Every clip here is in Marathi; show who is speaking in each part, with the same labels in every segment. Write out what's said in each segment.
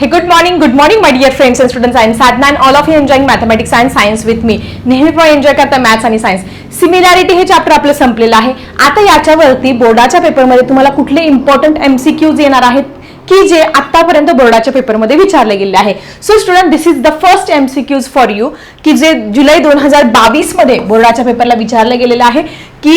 Speaker 1: Hey, good morning, good morning, my dear friends and students. I am Sadna and all of you enjoying mathematics and science with me. नेहमी पण एन्जॉय करता मॅथ्स आणि सायन्स सिमिलॅरिटी हे चॅप्टर आपलं संपलेलं आहे आता याच्यावरती बोर्डाच्या पेपरमध्ये तुम्हाला कुठले इम्पॉर्टंट एम सी क्यूज येणार आहेत की जे आतापर्यंत बोर्डाच्या पेपरमध्ये विचारले गेले आहे so student this is the first M C Qs for you की जे जुलै दोन हजार बावीसमध्ये बोर्डाच्या पेपरला विचारलं गेलेलं आहे की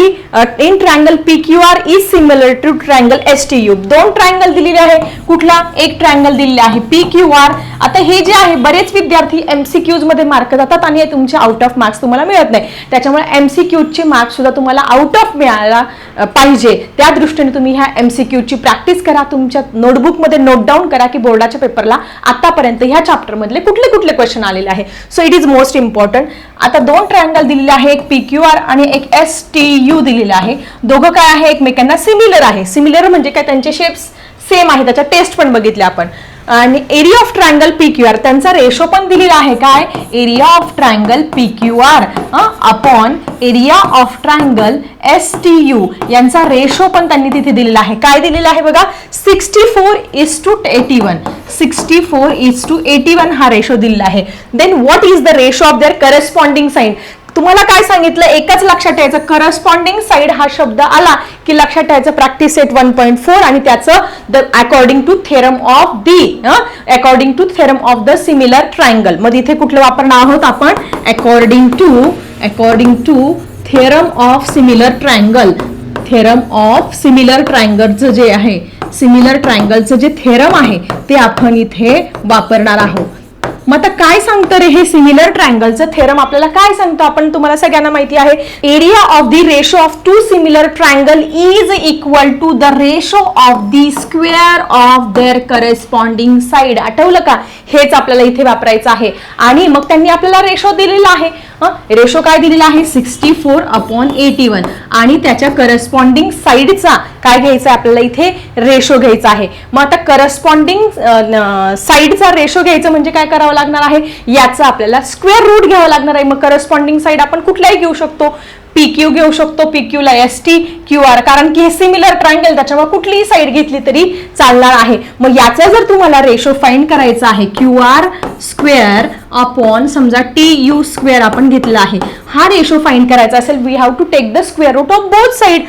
Speaker 1: in triangle P Q R is similar to triangle S T U दोन ट्रायंगल दिलेले आहे. कुठला? एक ट्रायंगल दिलेले आहे. पी क्यू आर आता हे जे आहे बरेच विद्यार्थी एमसीक्यूजमध्ये मार्क जातात आणि हे तुमचे आउट ऑफ मार्क्स तुम्हाला मिळत नाही. त्याच्यामुळे एमसीक्यूजचे मार्क्स सुद्धा तुम्हाला आउट ऑफ मिळायला पाहिजे. त्या दृष्टीने तुम्ही ह्या एमसीक्यूची प्रॅक्टिस करा. तुमच्या नोटबुकमध्ये नोट डाऊन करा की बोर्डाच्या पेपरला आतापर्यंत ह्या चॅप्टरमधले कुठले कुठले क्वेश्चन आलेले आहे. So it is most important आता दोन ट्रायंगल दिलेले आहे. एक पी क्यू आर आणि एक एस टी यू दिलेलं आहे. दोघं काय आहे? एकमेकांना सिमिलर आहे. सिमिलर म्हणजे काय? त्यांचे शेप्स सेम आहे. त्याच्या टेस्ट पण बघितल्या आपण. आणि area of triangle P Q R त्यांचा रेशो पण दिलेला आहे. काय? Area of triangle P Q R upon area of triangle S T U यांचा रेशो पण त्यांनी तिथे दिलेला आहे. काय दिलेला आहे बघा? Sixty four is to eighty one sixty four is to eighty one हा रेशो दिलेला आहे. Then what is the ratio of their corresponding side तुम्हाला काय सांगितलं? एकच लक्षात ठेवायचं. करस्पॉन्डिंग साईड हा शब्द आला की लक्षात ठेवायचं practice set one point four आणि त्याचं the according to theorem of the according to theorem of the similar triangle मग इथे कुठलं वापरणार आहोत आपण? According to according to theorem of similar triangle theorem of similar ट्रायंगलचं जे आहे सिमिलर ट्रायंगलचं जे थेरम आहे ते आपण इथे वापरणार आहोत. मग आता काय सांगतं रे हे सिमिलर ट्रायंगलचं थेरम आपल्याला काय सांगतो? आपण तुम्हाला सगळ्यांना माहिती आहे. Area of the ratio of two similar triangle is equal to the ratio of the square of their corresponding side आठवलं का? हेच आपल्याला इथे वापरायचं आहे. आणि मग त्यांनी आपल्याला रेशो दिलेला आहे. रेशो काय दिलेला आहे? Sixty four upon eighty one आणि त्याच्या करस्पॉन्डिंग साईडचा काय घ्यायचा आहे? आपल्याला इथे रेशो घ्यायचा आहे. मग आता करस्पॉन्डिंग साईडचा रेशो घ्यायचं म्हणजे काय करावं लागणार आहे? याचा आपल्याला स्क्वेअर रूट घ्यावं लागणार आहे. मग करस्पॉन्डिंग साईड आपण कुठलाही घेऊ शकतो. पी क्यू घेऊ शकतो पी ला एस टी क्यू आर कारण की हे सिमिलर ट्रायंगल त्याच्यामुळे कुठलीही साईड घेतली तरी चालणार आहे. मग याचा जर तुम्हाला रेशो फाईंड करायचा आहे क्यू आर स्क्वेअर अपॉन समजा टी यू स्क्वेअर आपण घेतला आहे. हा रेशो फाईंड करायचा असेल we have to take the square root of both side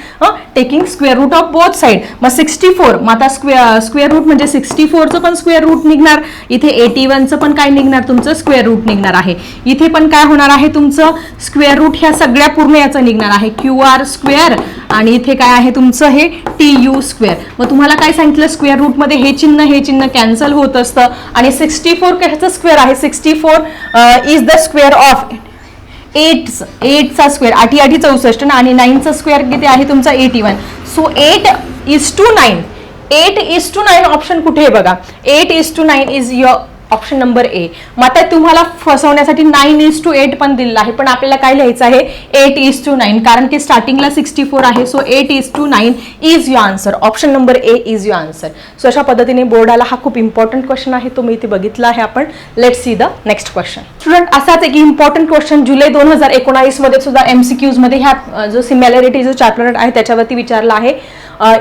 Speaker 1: taking square root of both side मग सिक्स्टी फोर मग आता स्क्वेअर स्क्वेअर रूट म्हणजे सिक्स्टी फोरचं पण स्क्वेअर रूट निघणार. इथे एटी वनचं पण काय निघणार? तुमचं स्क्वेअर रूट निघणार आहे. इथे पण काय होणार आहे तुमचं? स्क्वेअर रूट ह्या सगळ्या पूर्ण याचं निघणार आहे क्यू आर स्क्वेअर. आणि इथे काय आहे तुमचं हे टी यू स्क्वेअर. मग तुम्हाला काय सांगितलं? स्क्वेअर रूटमध्ये हे चिन्ह हे चिन्ह कॅन्सल होत असतं. आणि सिक्स्टी फोर कशाचं स्क्वेअर आहे? Sixty four is the square of eight एटचा square आठी आठी चौसष्ट ना? आणि नाईनचा स्क्वेअर किती आहे? तुमचा eighty one so eight is to nine eight is to nine option कुठे आहे बघा? Eight is to nine is your option number A. मग आता तुम्हाला फसवण्यासाठी नाईन इज टू एट पण दिलेलं आहे. पण आपल्याला काय लिहायचं आहे? एट इज टू नाईन कारण की स्टार्टिंगला सिक्स्टी फोर आहे. So eight is to nine is your answer option number A is your answer so अशा पद्धतीने बोर्डाला हा खूप इम्पॉर्टंट क्वेश्चन आहे. तो मी इथे बघितला आहे आपण. Let see the next question student असाच एक इम्पॉर्टंट क्वेश्चन जुलै दोन हजार एकोणावीसमध्ये सुद्धा सुद्धा सी क्यूजमध्ये ह्या जो सिमिलॅरिटी जो चॅप्टर आहे त्याच्यावरती विचारला आहे.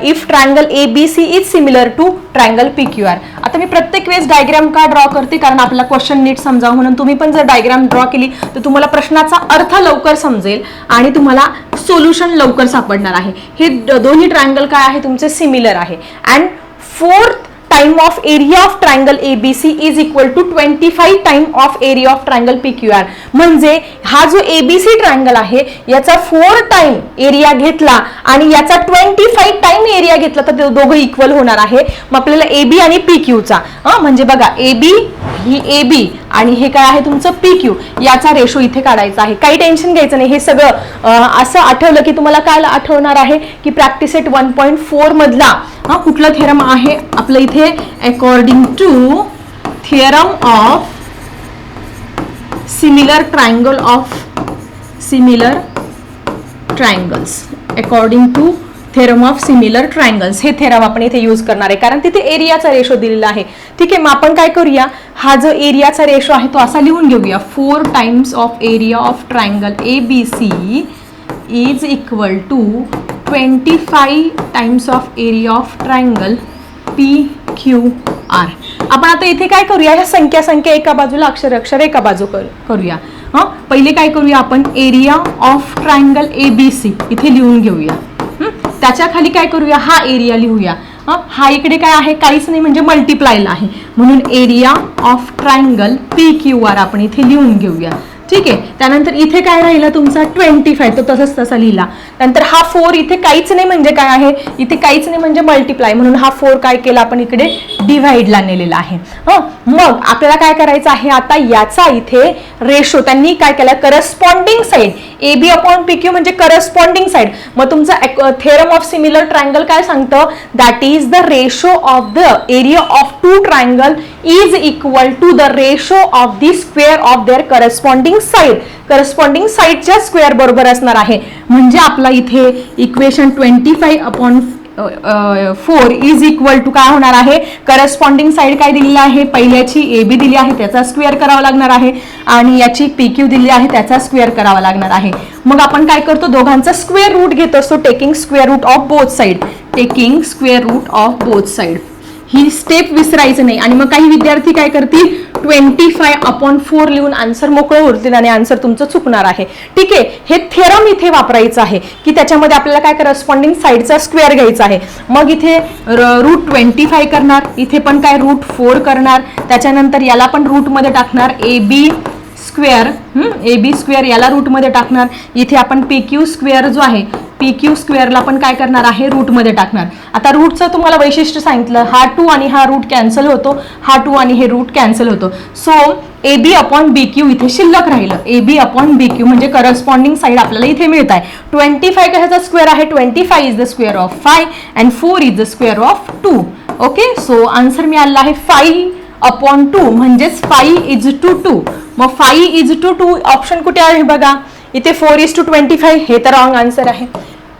Speaker 1: If triangle A B C is similar to triangle P Q R आता मी प्रत्येक वेळेस डायग्राम का ड्रॉ करते? कारण आपला क्वेश्चन नीट समजावं म्हणून तुम्ही पण जर डायग्राम ड्रॉ केली तर तुम्हाला प्रश्नाचा अर्थ लवकर समजेल आणि तुम्हाला सोल्युशन लवकर सापडणार आहे. हे दोन्ही ट्रायंगल काय आहे? तुमचे सिमिलर आहे. And fourth time of area of triangle A B C is equal to twenty five time of area of triangle P Q R म्हणजे हा जो ए बी सी ट्रायंगल आहे याचा फोर टाइम एरिया घेतला आणि याचा ट्वेंटी फाईव्ह टाइम एरिया घेतला तर दोघं इक्वल होणार आहे. मग आपल्याला ए बी आणि पी क्यूचा म्हणजे बघा A B he A B आणि हे काय आहे तुमचं पी क्यू याचा रेशो इथे काढायचा आहे. काही टेन्शन घ्यायचं नाही. हे सगळं असं आठवलं की तुम्हाला काय आठवणार आहे की practice eight one point four मधला हा कुठला थेरम आहे आपलं इथे? According to theorem of similar triangle of similar triangles according to theorem of similar triangles हे थेरम आपण इथे यूज करणार आहे. कारण तिथे एरियाचा रेशो दिलेला आहे. ठीक आहे मग आपण काय करूया? हा जो एरियाचा रेशो आहे तो असा लिहून घेऊया. Four times of area of triangle A B C is equal to twenty five times of area of triangle P Q R आपण आता इथे काय करूया? ह्या संख्या संख्या एका बाजूला अक्षर अक्षर एका बाजू कर- करूया. हं? पहिले काय करूया आपण? Area of triangle A B C इथे लिहून घेऊया. त्याच्याखाली काय करूया? हा एरिया लिहूया. हं? हा इकडे काय आहे? काहीच नाही म्हणजे मल्टिप्लायला आहे. म्हणून area of triangle P Q R आपण इथे लिहून घेऊया. ठीक आहे? त्यानंतर इथे काय राहिला तुमचा? Twenty five. तो तसंच तसा लिहिला. नंतर हा फोर इथे काहीच नाही म्हणजे काय आहे? इथे काहीच नाही म्हणजे मल्टिप्लाय म्हणून हा फोर काय केला आपण इकडे? डिव्हाइडला नेलेला आहे. हं? मग आपल्याला काय करायचं आहे आता? याचा इथे रेशो त्यांनी काय केलं? Corresponding side A B upon P Q म्हणजे करस्पॉन्डिंग साईड मग तुमचं थेरम ऑफ सिमिलर ट्रायंगल काय सांगतं? That is the ratio of the area of two triangle is equal to the ratio of the square of their corresponding side corresponding साईडच्या स्क्वेअर बरोबर असणार आहे. म्हणजे आपला इथे equation twenty five upon four is equal to काय होणार आहे? करस्पॉन्डिंग साईड काय दिलेली आहे? पहिल्याची ए बी दिली आहे त्याचा स्क्वेअर करावा लागणार आहे. आणि याची पी क्यू दिली आहे त्याचा स्क्वेअर करावा लागणार आहे. मग आपण काय करतो? दोघांचा स्क्वेअर रूट घेत. असतो taking square root of both side taking square root of both side he step विसरायचं नाही. आणि मग काही विद्यार्थी काय करतील? ट्वेंटी फाय अपॉन फोर लिहून आन्सर मोकळं उरतील आणि आन्सर तुमचं चुकणार आहे. ठीक आहे? हे थेरम इथे वापरायचं आहे. की त्याच्यामध्ये आपल्याला काय करस्पॉन्डिंग साईडचा स्क्वेअर घ्यायचा आहे. मग इथे रूट ट्वेंटी फाय करणार. इथे पण काय रूट फोर करणार. त्याच्यानंतर याला पण रूटमध्ये टाकणार. A B square A B square याला रूटमध्ये टाकणार. इथे आपण पी क्यू स्क्वेअर जो आहे पी क्यू स्क्वेअरला आपण काय करणार आहे? रूटमध्ये टाकणार. आता रूटचं तुम्हाला वैशिष्ट्य सांगितलं हा टू आणि हा रूट कॅन्सल होतो. हा टू आणि हे रूट कॅन्सल होतो. So A B upon B Q इथे शिल्लक राहिलं. A B upon B Q म्हणजे करस्पॉन्डिंग साईड आपल्याला इथे मिळत आहे ट्वेंटी फाय कशाचा स्क्वेअर आहे. Twenty five is the square of five and four is the square of two okay so answer मिळालेला आहे फाईव्ह अपॉन टू म्हणजेच फाय इज टू टू मग five is to two option कुठे आहे बघा? इथे four is to twenty five हे तर रॉंग आन्सर आहे.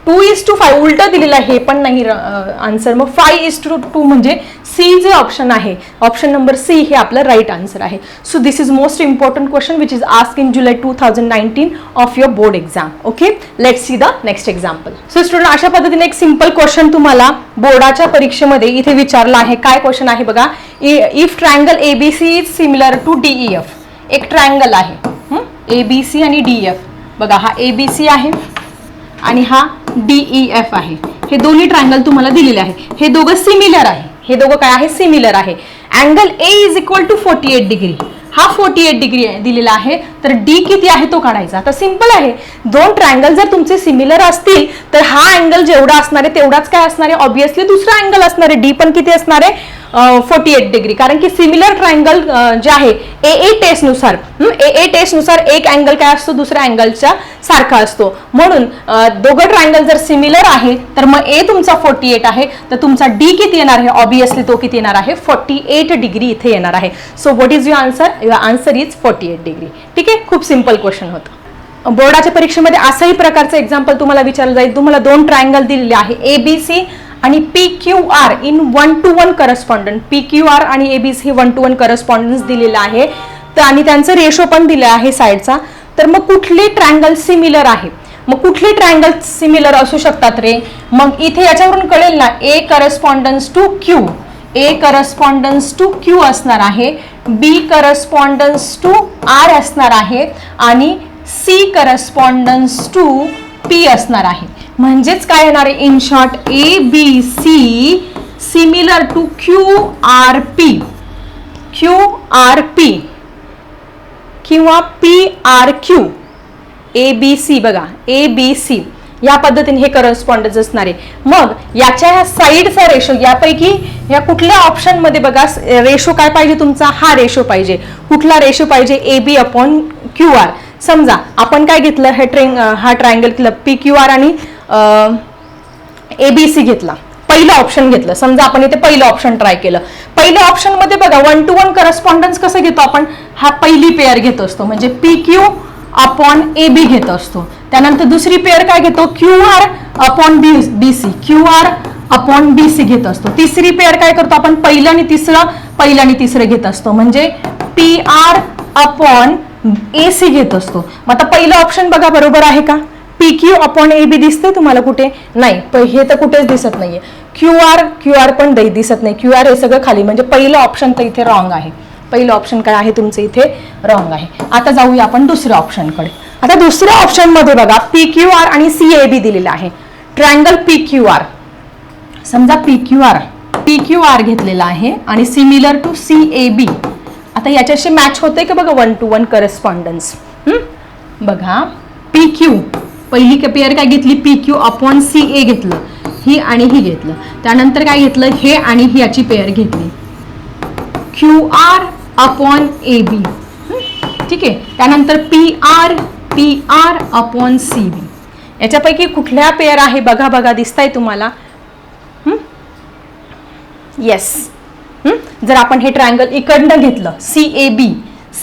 Speaker 1: टू इज टू फाय उलट दिलेलं आहे हे पण नाही आन्सर मग फाय इज टू टू म्हणजे सी जे ऑप्शन आहे. ऑप्शन नंबर सी हे आपलं राईट आन्सर आहे. So this is most important question which is ask in July two thousand nineteen of your board exam okay let see the next example so student अशा पद्धतीने एक सिंपल क्वेश्चन तुम्हाला बोर्डाच्या परीक्षेमध्ये इथे विचारला आहे. काय क्वेश्चन आहे बघा? If triangle A B C is similar to D E F एक ट्रायंगल आहे. ए बी सी आणि डी एफ बघा हा ए बी सी आहे. आणि हा डीई एफ आहे. हे दोन्ही ट्रायंगल तुम्हाला दिलेले आहे. हे दोघं सिमिलर आहे. हे दोघं काय आहे? सिमिलर आहे. Angle A is equal to forty eight degree हा फोर्टी एट डिग्री दिलेला आहे. तर डी किती आहे तो काढायचा? आता सिंपल आहे. दोन ट्रायंगल जर तुमचे सिमिलर असतील तर हा अँगल जेवढा असणार आहे तेवढाच काय असणार आहे? ऑब्विसली दुसरा अँगल असणार आहे. डी पण किती असणार आहे? फोर्टी एट डिग्री कारण की सिमिलर ट्रायंगल जे आहे ए ए टेस्टनुसार ए ए टेस्टनुसार एक अँगल काय असतो? दुसऱ्या अँगलच्या सारखा असतो. म्हणून दोघं ट्रायंगल जर सिमिलर आहे तर मग ए तुमचा फोर्टी एट आहे तर तुमचा डी किती येणार आहे? ऑब्विसली तो किती येणार आहे? फोर्टी एट डिग्री इथे येणार आहे. So what is your answer your answer is forty eight degree ठीक आहे? खूप सिंपल क्वेश्चन होतं. बोर्डाच्या परीक्षेमध्ये असंही प्रकारचं एक्झाम्पल तुम्हाला विचारलं जाईल. तुम्हाला दोन ट्रायंगल दिलेले आहे. ए बी सी आणि P Q R in one to one correspondent P Q R आणि A B C one to one correspondence दिलेला आहे. तर आणि त्यांचं रेशो पण दिलं आहे साईडचा. तर मग कुठले ट्रँगल सिमिलर आहे? मग कुठले ट्रायंगल सिमिलर असू शकतात रे? मग इथे याच्यावरून कळेल ना A correspondence to Q A correspondence to Q असणार आहे. बी करस्पॉन्डन्स टू आर असणार आहे. आणि सी करस्पॉन्डन्स टू पी असणार आहे. म्हणजेच काय येणार आहे? In short A B C similar to Q R P Q R P किंवा P R Q A B C बघा. ए बी सी या पद्धतीने हे करस्पॉन्डन्स असणार आहे. मग याच्या ह्या साईडचा रेशो यापैकी या कुठल्या ऑप्शनमध्ये बघा रेशो काय पाहिजे तुमचा? हा रेशो पाहिजे. कुठला रेशो पाहिजे? A B upon Q R समजा आपण काय घेतलं? हे ट्रेंग हा ट्रायंगल घेतलं. पी क्यू आर आणि ए बी सी घेतला. पहिलं ऑप्शन घेतलं. समजा आपण इथे पहिलं ऑप्शन ट्राय केलं. पहिल्या ऑप्शनमध्ये बघा वन टू वन करस्पॉन्डन्स कसं घेतो आपण? हा पहिली पेअर घेत असतो. म्हणजे P Q upon A B घेत असतो. त्यानंतर दुसरी पेअर काय घेतो? Q R upon B B C Q R upon B C घेत असतो. तिसरी पेअर काय करतो आपण? पहिलं आणि तिसरं पहिलं आणि तिसरं घेत असतो. म्हणजे P R upon A C घेत असतो. मग आता पहिलं ऑप्शन बघा बरोबर आहे का? P Q upon A B दिसते तुम्हाला कुठे? नाही. हे तर कुठेच दिसत नाहीये. क्यू आर क्यू आर पण दिसत नाही. क्यू आर हे सगळं खाली. म्हणजे पहिलं ऑप्शन तर इथे रॉंग आहे. पहिलं ऑप्शन काय आहे? तुमचं इथे रॉंग आहे. आता जाऊया आपण दुसऱ्या ऑप्शनकडे आता दुसऱ्या ऑप्शनमध्ये बघा पी क्यू आर आणि सी ए बी दिलेलं आहे. ट्रायंगल पी क्यू आर समजा P Q R P Q R घेतलेला Q R similar to C A B आता याच्याशी मॅच होते का बघा? वन टू वन करस्पॉन्डन्स बघा. पी क्यू पहिली पेअर काय घेतली? P Q upon C A घेतलं. ही आणि ही घेतलं. त्यानंतर काय घेतलं? हे आणि ही याची पेअर घेतली. Q R upon A B. ठीक आहे? त्यानंतर P R P R upon C B. याच्यापैकी कुठल्या पेअर आहे? बघा बघा दिसताय तुम्हाला. येस जर आपण हे ट्रायंगल इकडनं घेतलं C A B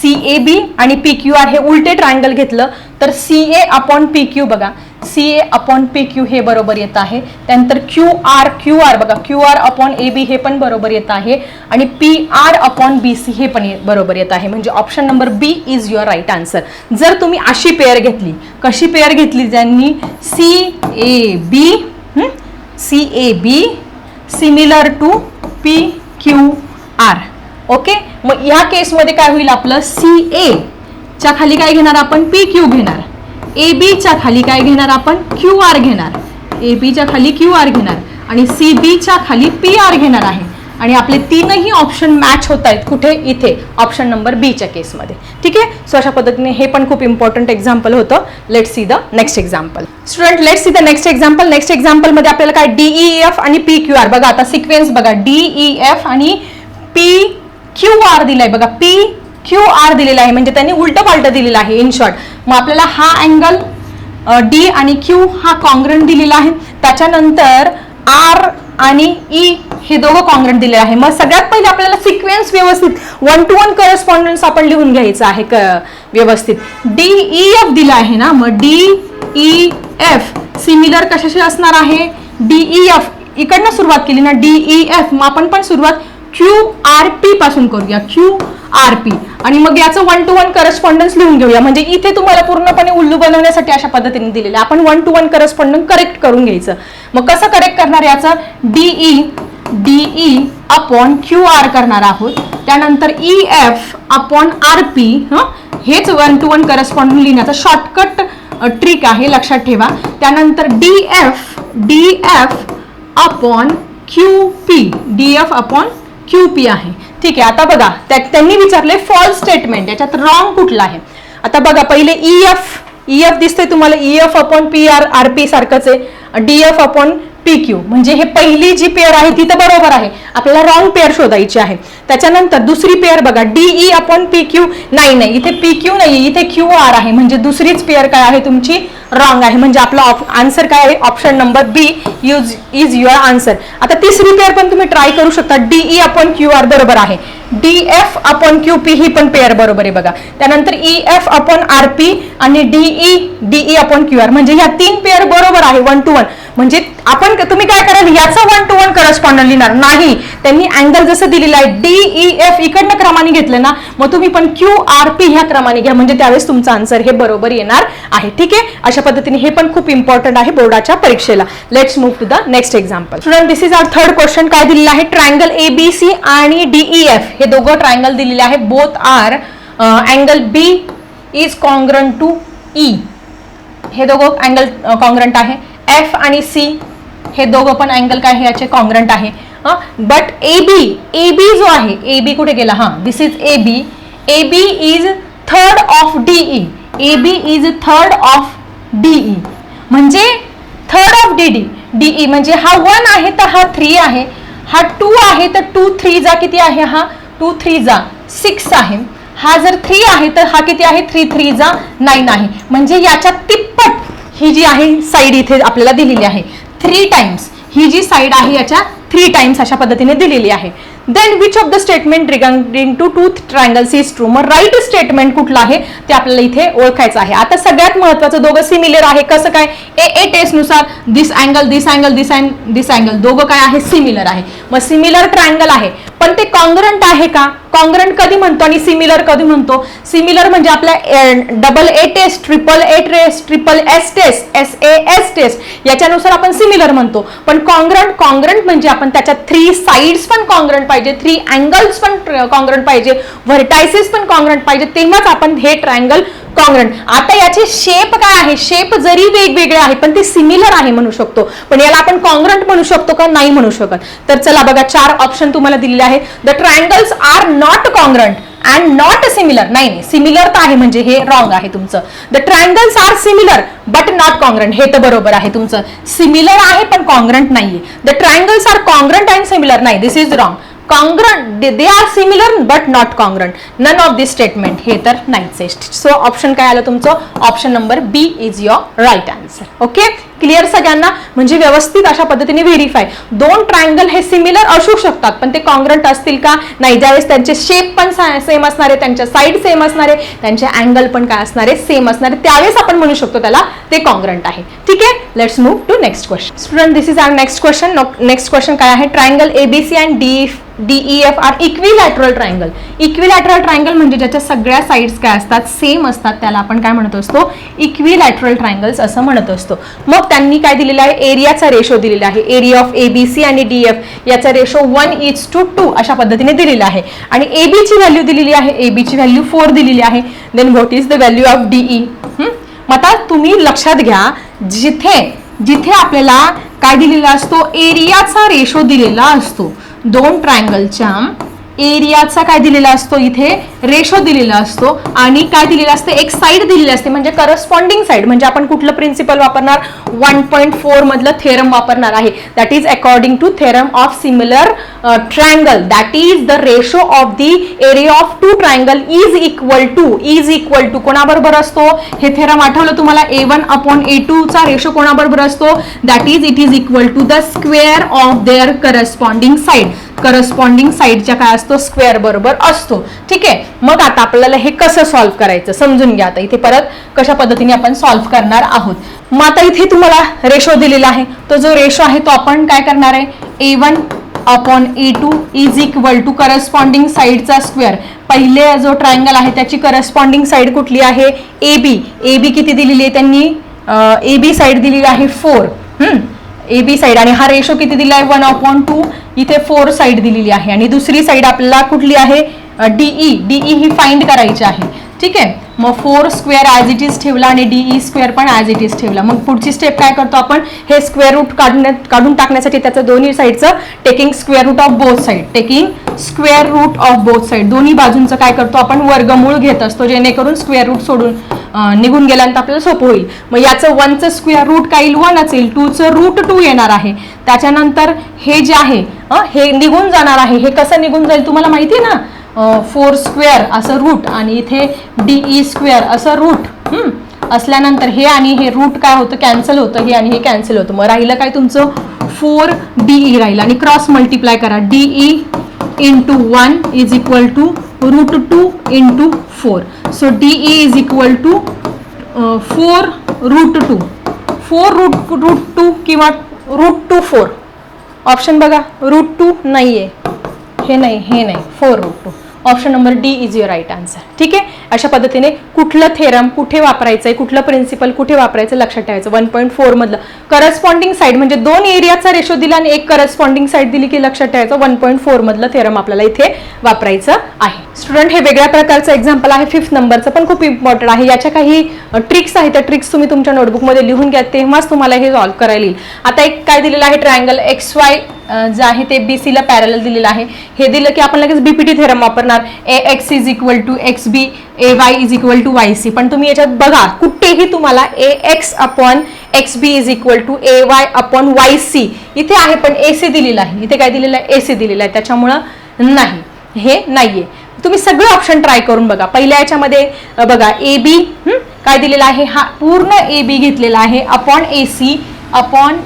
Speaker 1: C A बी आणि पी क्यू आर हे उलटे ट्रायंगल घेतलं तर C A upon P Q बघा. C A upon P Q हे बरोबर येत आहे. त्यानंतर क्यू आर क्यू आर बघा. Q R upon A B हे पण बरोबर येत आहे. आणि P R upon B C हे पण ये- बरोबर येत आहे. म्हणजे option number B is your right answer जर तुम्ही अशी पेअर घेतली कशी पेअर घेतली ज्यांनी? C A B C A B similar to P Q R okay मग या केसमध्ये काय होईल आपलं? सी ए च्या खाली काय घेणार आपण? पी क्यू घेणार. ए बीच्या खाली काय घेणार आपण? क्यू आर घेणार. ए बीच्या खाली क्यू आर घेणार. आणि सी बीच्या खाली पी आर घेणार आहे. आणि आपले तीनही ऑप्शन मॅच होत आहेत कुठे? इथे. ऑप्शन नंबर बीच्या केसमध्ये ठीक आहे? सो अशा पद्धतीने हे पण खूप इम्पॉर्टंट एक्झाम्पल होतं. Let see the next example student let see the next example next एक्झाम्पलमध्ये आपल्याला काय? डीई एफ आणि पी क्यू आर बघा आता सिक्वेन्स बघा. डीई एफ आणि पी क्यू आर दिलाय बघा पी क्यू आर दिलेला आहे म्हणजे त्यांनी उलट पालट दिलेला आहे इन शॉर्ट मग आपल्याला हा अँगल डी आणि क्यू हा कॉन्ग्रंट दिलेला आहे. त्याच्यानंतर आर आणि ई हे दोघं कॉन्ग्रंट दिले आहे. मग सगळ्यात पहिले आपल्याला सिक्वेन्स व्यवस्थित वन टू वन करस्पॉन्डन्स आपण लिहून घ्यायचं आहे क व्यवस्थित. डी ई एफ दिला आहे ना मग डी ई एफ सिमिलर कशाशी असणार आहे? डी ई एफ इकडनं सुरुवात केली ना डी ई एफ मग आपण पण सुरुवात क्यू आर पी पासून करूया. क्यू आर पी आणि मग याचं वन टू वन करस्पॉन्डन्स लिहून घेऊया. म्हणजे इथे तुम्हाला पूर्णपणे उल्लू बनवण्यासाठी अशा पद्धतीने दिलेलं आहे. आपण one to one correspondence correct करून घ्यायचं. मग कसं करेक्ट करणार याचं? D E D E upon Q R करणार आहोत. त्यानंतर E F upon R P हेच वन टू वन करस्पॉन्डन्स लिहिण्याचं शॉर्टकट ट्रिक आहे लक्षात ठेवा. त्यानंतर D F D F upon Q P D F upon Q P आहे. ठीक आहे आता बघा त्यांनी विचारले फॉल्स स्टेटमेंट याच्यात रॉंग कुठला आहे? आता बघा पहिले ई एफ ई एफ दिसतंय तुम्हाला E F upon P R R P सारखंच आहे. D F upon P Q म्हणजे हे पहिली जी पेअर आहे ती तर बरोबर आहे. आपल्याला रॉंग पेअर शोधायची आहे. त्याच्यानंतर दुसरी पेअर बघा डीई अपॉन पी क्यू नाही नाही. इथे पी क्यू नाही इथे क्यू आर आहे. म्हणजे दुसरीच पेअर काय आहे तुमची? रॉंग आहे. म्हणजे आपला आन्सर काय आहे? Option number B use is your answer आता तिसरी पेअर पण तुम्ही ट्राय करू शकता. डीई अपॉन क्यू आर बरोबर आहे. D F upon Q P ही पण पेअर बरोबर आहे बघा. त्यानंतर E F upon R P आणि D E D E upon Q R म्हणजे ह्या तीन पेअर बरोबर आहे वन टू वन म्हणजे आपण तुम्ही काय कराल? याचा वन टू वन करस्पॉन्डन लिहिणार. नाही. त्यांनी अँगल जसं दिलेलं आहे डी ई एफ इकडनं क्रमाने घेतलं ना मग तुम्ही पण क्यू आर पी ह्या क्रमाने घ्या. म्हणजे त्यावेळेस तुमचं आन्सर हे बरोबर येणार आहे. ठीक आहे? अशा पद्धतीने हे पण खूप इम्पॉर्टंट आहे बोर्डाच्या परीक्षेला. Let's move to the next example student this is our third question काय दिलेलं आहे? ट्रायंगल ए बी सी आणि डीई एफ e, हे दोघं ट्रायंगल दिलेले आहे both are angle B is congruent to E हे दोघं अँगल कॉन्ग्रंट uh, आहे. एफ आणि सी हे दोघं पण अँगल काय आहे? याचे कॉन्ग्रंट आहे. बट ए बी ए बी जो आहे ए बी कुठे गेला? हां this is A B A B is third of D E A B is third of D E म्हणजे third of D D D E म्हणजे हा वन आहे तर हा थ्री आहे. हा टू आहे तर टू थ्री जा किती आहे? हा टू थ्री जा. सिक्स आहे. हा जर थ्री आहे तर हा किती आहे? थ्री थ्री जा. नाईन आहे. म्हणजे याच्या तिप्पट ही जी आहे साईड इथे आपल्याला दिलेली आहे. थ्री टाइम्स ही जी साईड आहे याच्या थ्री टाइम्स अशा पद्धतीने दिलेली आहे. Then which of the statement regarding to two triangles is true मग राईट स्टेटमेंट कुठलं आहे? ते आपल्याला इथे ओळखायचं आहे. आता सगळ्यात महत्वाचं दोघं सिमिलर आहे. कसं काय? A A टेस्टनुसार this angle this angle this अँग this angle दोघं काय आहे? सिमिलर आहे. मग सिमिलर ट्रायंगल आहे. पण ते कॉंग्रंट आहे का? कॉन्ग्रंट कधी म्हणतो आणि सिमिलर कधी म्हणतो? सिमिलर म्हणजे आपल्या double A test triple A test triple S test S A S test याच्यानुसार आपण सिमिलर म्हणतो. पण कॉंग्रंट कॉन्ग्रंट म्हणजे आपण त्याच्या थ्री साईड्स पण कॉन्ग्रंट पाहिजे. थ्री अँगल्स पण कॉंग्रंट पाहिजे. व्हर्टायसेस पण कॉंग्रंट पाहिजे. तेव्हाच आपण हे ट्रायंगल कॉंग्रंट आता याचे शेप काय आहे? शेप जरी वेगवेगळे आहे पण ते सिमिलर आहे म्हणू शकतो. पण याला आपण कॉंग्रंट म्हणू शकतो का? नाही म्हणू शकत. तर चला बघा चार ऑप्शन तुम्हाला दिलेले आहे the triangles are not congruent and not similar नाही नाही. सिमिलर तर आहे म्हणजे हे रॉंग आहे तुमचं. The triangles are similar but not congruent हे तर बरोबर आहे तुमचं. सिमिलर आहे पण कॉंग्रंट नाहीये. The triangles are congruent and similar नाही this is wrong congruent they are similar but not congruent none of this statement हे तर नाहीच आहे. सो ऑप्शन काय आलं तुमचं? Option number B is your right answer okay clear सगळ्यांना म्हणजे व्यवस्थित अशा पद्धतीने व्हेरीफाय दोन ट्रायंगल हे सिमिलर असू शकतात पण ते कॉंग्रंट असतील का? नाही ज्यावेळेस त्यांचे शेप पण सेम असणारे त्यांच्या साईड सेम असणारे त्यांचे अँगल पण काय असणारे सेम असणारे त्यावेळेस आपण म्हणू शकतो त्याला ते कॉंग्रंट आहे. ठीक आहे? Let's move to next question student this is our next question next question काय आहे? Triangle A B C and D D E F are equilateral triangle equilateral triangle म्हणजे ज्याच्या सगळ्या साईड्स काय असतात? सेम असतात त्याला आपण काय म्हणत असतो? इक्विलॅटरल ट्रायंगल्स असं म्हणत असतो. मग त्यांनी काय दिलेलं आहे? एरियाचा रेशो दिलेला आहे. Area of A B C आणि डी एफ याचा ratio one is to two अशा पद्धतीने दिलेला आहे. आणि AB ची व्हॅल्यू दिलेली आहे. AB ची व्हॅल्यू फोर दिलेली आहे. Then what is the value of D E मग आता तुम्ही लक्षात घ्या जिथे जिथे आपल्याला काय दिलेला असतो? एरियाचा रेशो दिलेला असतो. दोन ट्रायंगलच्या एरियाचा काय दिलेला असतो इथे? रेशो दिलेला असतो. आणि काय दिलेलं असतं? एक साईड दिलेली असते म्हणजे करस्पॉन्डिंग साईड म्हणजे आपण कुठलं प्रिन्सिपल वापरणार? वन पॉईंट फोर मधलं थेरम वापरणार आहे. That is according to theorem of similar triangle that is the ratio of the area of two triangle is equal to is equal to कोणाबरोबर असतो? हे थेरम आठवलं तुम्हाला? A one upon A two चा रेशो कोणाबरोबर असतो? That is it is equal to the square of their corresponding side corresponding साईडच्या काय असतो? स्क्वेअर बरोबर असतो. ठीक आहे? मग आता आपल्याला हे कसं सॉल्व्ह करायचं? समजून घ्या आता. इथे परत कशा पद्धतीने आपण सॉल्व्ह करणार आहोत? मग आता इथे तुम्हाला रेशो दिलेला आहे. तो जो रेशो आहे तो आपण काय करणार आहे? A one upon A two is equal to corresponding साईडचा स्क्वेअर पहिले जो ट्रायंगल आहे त्याची करस्पॉन्डिंग साईड कुठली आहे? ए बी ए बी किती दिलेली आहे त्यांनी? ए बी साईड दिलेली आहे फोर ए बी साईड आणि हा रेशो किती दिला आहे वन अपॉन टू इथे फोर साईड दिलेली आहे. आणि दुसरी साईड आपल्याला कुठली आहे? डीई डीई ही फाइंड करायची आहे. ठीक आहे? मग four square as it is ठेवला आणि ई स्क्वेअर e पण ॲज इट इज ठेवला. मग पुढची स्टेप काय करतो आपण? हे स्क्वेअर रूट काढण्यात काढून टाकण्यासाठी त्याचं दोन्ही साईडचं taking square root of both side taking square root of both side दोन्ही बाजूंचं काय करतो आपण? वर्गमूळ घेत असतो जेणेकरून स्क्वेअर रूट सोडून निघून गेल्यानंतर आपल्याला सोपं होईल. मग याचं वनचं स्क्वेअर रूट काय येईल? वनच येईल. टूचं रूट टू येणार आहे. त्याच्यानंतर हे जे आहे हे निघून जाणार आहे. हे कसं निघून जाईल तुम्हाला माहिती आहे ना? फोर स्क्वेअर असं रूट आणि इथे डी ई स्क्वेअर असं रूट असल्यानंतर हे आणि हे रूट काय होतं? कॅन्सल होतं. हे आणि हे कॅन्सल होतं. मग राहिलं काय तुमचं? फोर डी ई राहिलं. आणि क्रॉस मल्टिप्लाय करा. D E into one is equal to root two into four so D E is equal to four root two four root root two किंवा रूट टू फोर ऑप्शन बघा. रूट टू नाही आहे हे नाही हे नाही. Four root two option number D is your right answer ठीक आहे? अशा पद्धतीने कुठलं थेरम कुठे वापरायचं आहे कुठलं प्रिन्सिपल कुठे वापरायचं लक्षात ठेवायचं. वन पॉईंट फोरमधलं करस्पॉन्डिंग साईड म्हणजे दोन एरियाचा रेशो दिला आणि एक करस्पॉन्डिंग साईड दिली की लक्षात ठेवायचं. वन पॉईंट फोरमधलं थेरम आपल्याला इथे वापरायचं आहे. स्टुडंट हे वेगळ्या प्रकारचं एक्झाम्पल आहे. फिफ्थ नंबरचं पण खूप इम्पॉर्टंट आहे. याच्या काही ट्रिक्स आहेत. त्या ट्रिक्स तुम्ही तुमच्या नोटबुकमध्ये लिहून घ्या. तेव्हाच तुम्हाला हे सॉल्व्ह करायला येईल. आता एक काय दिलेलं आहे? ट्रायंगल एक्स वाय जे आहे ते बी सीला पॅरल दिलेलं आहे. हे दिलं की आपण लगेच बीपीटी थेरम वापरणार. A X is equal to X B A Y is equal to Y C पण तुम्ही याच्यात बघा कुठेही तुम्हाला A X upon X B is equal to A Y upon Y C इथे आहे पण ए सी दिलेलं आहे. इथे काय दिलेलं आहे? ए सी दिलेलं आहे. त्याच्यामुळं नाही. हे नाहीये. तुम्ही सगळे ऑप्शन ट्राय करून बघा. पहिल्या याच्यामध्ये बघा ए बी काय दिलेलं आहे? हा पूर्ण ए बी घेतलेला आहे. अपॉन ए सी अपॉन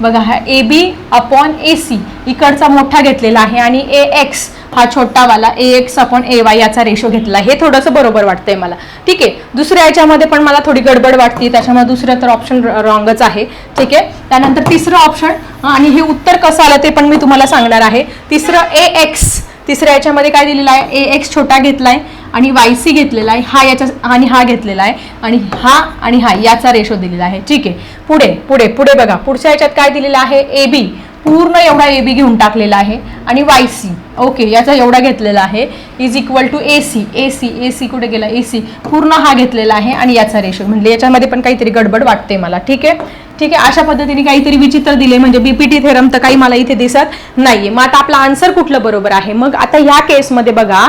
Speaker 1: बघा हा ए बी अपॉन ए सी इकडचा मोठा घेतलेला आहे आणि ए एक्स हा छोटावाला A X upon A Y याचा रेशो घेतला हे थोडंसं बरोबर वाटतंय मला. ठीक आहे दुसऱ्या याच्यामध्ये पण मला थोडी गडबड वाटते त्याच्यामुळे दुसरं तर ऑप्शन रॉंगच आहे. ठीक आहे त्यानंतर तिसरं ऑप्शन आणि हे उत्तर कसं आलं ते पण मी तुम्हाला सांगणार आहे. तिसरं ए एक्स तिसऱ्या याच्यामध्ये काय दिलेलं आहे? ए एक्स छोटा घेतला आहे आणि वाय सी घेतलेला आहे हा याच्या आणि हा घेतलेला आहे आणि हा आणि हा याचा रेशो दिलेला आहे. ठीक आहे. पुढे पुढे पुढे बघा. पुढच्या याच्यात काय दिलेलं आहे? ए बी पूर्ण एवढा ए बी घेऊन टाकलेला आहे. आणि वाय सी ओके याचा एवढा घेतलेला आहे. Is equal to A C A C A C कुठे गेला? ए सी पूर्ण हा घेतलेला आहे आणि याचा रेशो म्हणजे याच्यामध्ये पण काहीतरी गडबड वाटते मला. ठीक आहे? ठीक आहे. अशा पद्धतीने काहीतरी विचित्र दिले. म्हणजे बीपीटी थेरम तर काही मला इथे दिसत नाहीये. मग आता आपला आन्सर कुठलं बरोबर आहे? मग आता ह्या केसमध्ये बघा.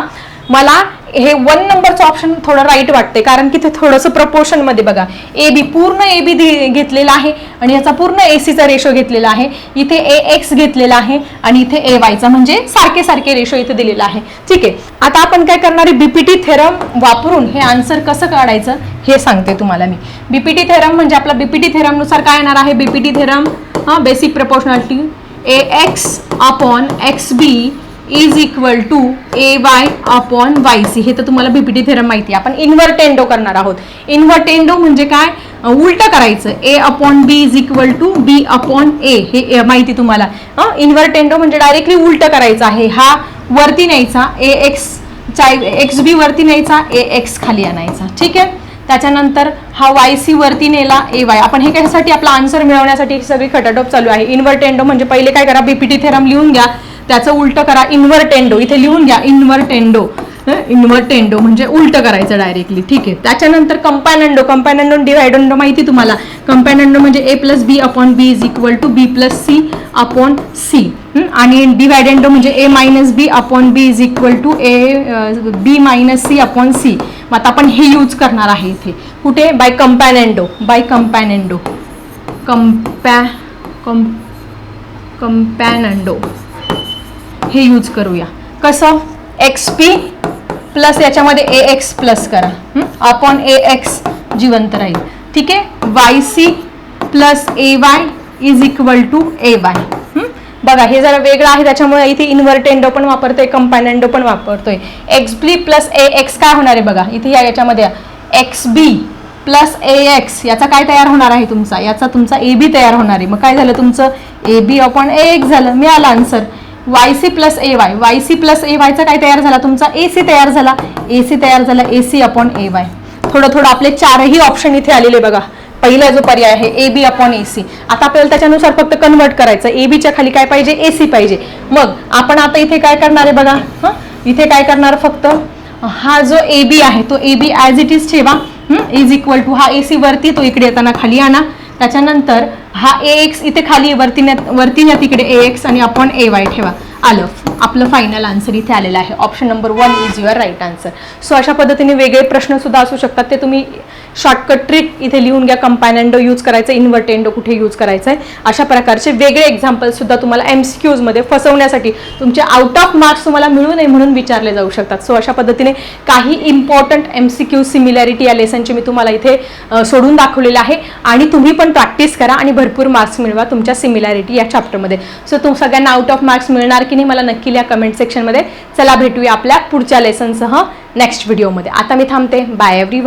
Speaker 1: मला हे वन नंबरचं ऑप्शन थोडं राईट वाटते कारण की ते थोडंसं प्रपोर्शनमध्ये बघा. ए बी पूर्ण ए बी घेतलेला आहे आणि याचा पूर्ण ए सीचा रेशो घेतलेला आहे. इथे ए एक्स घेतलेला आहे आणि इथे ए वायचा म्हणजे सारखे सारखे रेशो इथे दिलेला आहे. ठीक आहे. आता आपण काय करणार आहे? बीपीटी थेरम वापरून हे आन्सर कसं काढायचं हे सांगते तुम्हाला मी. बीपीटी थेरम म्हणजे आपला बीपीटी थेरमनुसार काय येणार आहे? बीपीटी थेरम हा basic proportionality A X upon X B is equal to A Y upon Y C हे तर तुम्हाला बीपीटी थेरम माहिती आहे. आपण इन्व्हर्टेंडो करणार आहोत. इन्व्हर्टेंडो म्हणजे काय? उलट करायचं. A upon B is equal to B upon A हे माहिती तुम्हाला. इन्व्हर्टेंडो म्हणजे डायरेक्टली उलट करायचं आहे. हा वरती न्यायचा. ए एक्स एक्स बी वरती न्यायचा. ए एक्स खाली आणायचा. ठीक आहे? त्याच्यानंतर हा वाय सी वरती नेला. ए वाय आपण हे कशासाठी? आपला आन्सर मिळवण्यासाठी सगळी खटाटोप चालू आहे. इन्व्हर्टेंडो म्हणजे पहिले काय करा? बीपीटी थेरम लिहून घ्या. त्याचं उलट करा इन्व्हर्टेंडो इथे लिहून घ्या इन्व्हर्टेंडो इन्व्हर्टेंडो म्हणजे उलट करायचं डायरेक्टली ठीक आहे? त्याच्यानंतर कंपॅनंडो कंपॅनंडो डिव्हायडंडो माहिती तुम्हाला. कंपॅनंडो म्हणजे A plus B upon B is equal to B plus C upon C आणि डिवायडेंडो म्हणजे A minus B upon B is equal to A B minus C upon C मग आता आपण हे यूज करणार आहे इथे. कुठे? बाय कंपॅनंडो बाय कंपॅनंडो कंपॅ कम कंपॅनंडो हे यूज करूया. कसं? एक्स पी प्लस याच्यामध्ये ए एक्स प्लस करा. अपॉन ए एक्स जिवंत राहील. ठीक आहे? Y C plus A Y is equal to A Y बघा हे जरा वेगळं आहे त्याच्यामुळे इथे इन्व्हर्टेंडो पण वापरतोय कंपॅनेंडो पण वापरतोय. X B plus A X काय होणार आहे बघा? इथे या याच्यामध्ये X B plus A X याचा काय तयार होणार आहे तुमचा? याचा तुमचा ए बी तयार होणार आहे. मग काय झालं तुमचं? ए बी अपॉन ए एक्स झालं. मिळालं answer Y C plus A Y. Y C plus A वायचा काय तयार झाला? तुमचा ए सी तयार झाला. ए सी तयार झाला A C upon A Y. थोडं थोडं आपले चारही ऑप्शन इथे आलेले बघा. पहिला जो पर्याय आहे A B upon A C. आता आपल्याला त्याच्यानुसार फक्त कन्वर्ट करायचं. ए बीच्या खाली काय पाहिजे? ए सी पाहिजे. मग आपण आता इथे काय करणार आहे बघा? हं? इथे काय करणार फक्त? हा जो ए बी आहे तो A B as it is ठेवा. इज इक्वल टू हा ए सी वरती तो इकडे येताना खाली आणा. त्याच्यानंतर हा ए एक्स इथे खाली वरती न्या- वरती न्या तिकडे ए एक्स आणि आपण ए वाय ठेवा. आलं. आपलं फायनल आन्सर इथे आलेलं आहे. Option number one is your right answer so अशा पद्धतीने वेगळे प्रश्न सुद्धा असू शकतात. ते तुम्ही शॉर्टकट ट्रिक इथे लिहून घ्या. कंपॅनंडो यूज करायचं इन्व्हर्टेंडो कुठे यूज करायचं आहे अशा प्रकारचे वेगळे एक्झाम्पल सुद्धा तुम्हाला एम सी क्यूजमध्ये फसवण्यासाठी तुमचे आउट ऑफ मार्क्स तुम्हाला मिळू नये म्हणून विचारले जाऊ शकतात. सो अशा पद्धतीने काही important M C Q similarity या लेसनची मी तुम्हाला इथे सोडून दाखवलेलं आहे. आणि तुम्ही पण प्रॅक्टिस करा आणि भरपूर मार्क्स मिळवा तुमच्या सिमिलॅरिटी या चॅप्टरमध्ये सो तुम सगळ्यांना आउट ऑफ मार्क्स मिळणार की नाही मला नक्की या कमेंट सेक्शनमध्ये चला भेटूया आपल्या पुढच्या लेसनसह नेक्स्ट व्हिडिओमध्ये आता मी थांबते. Bye every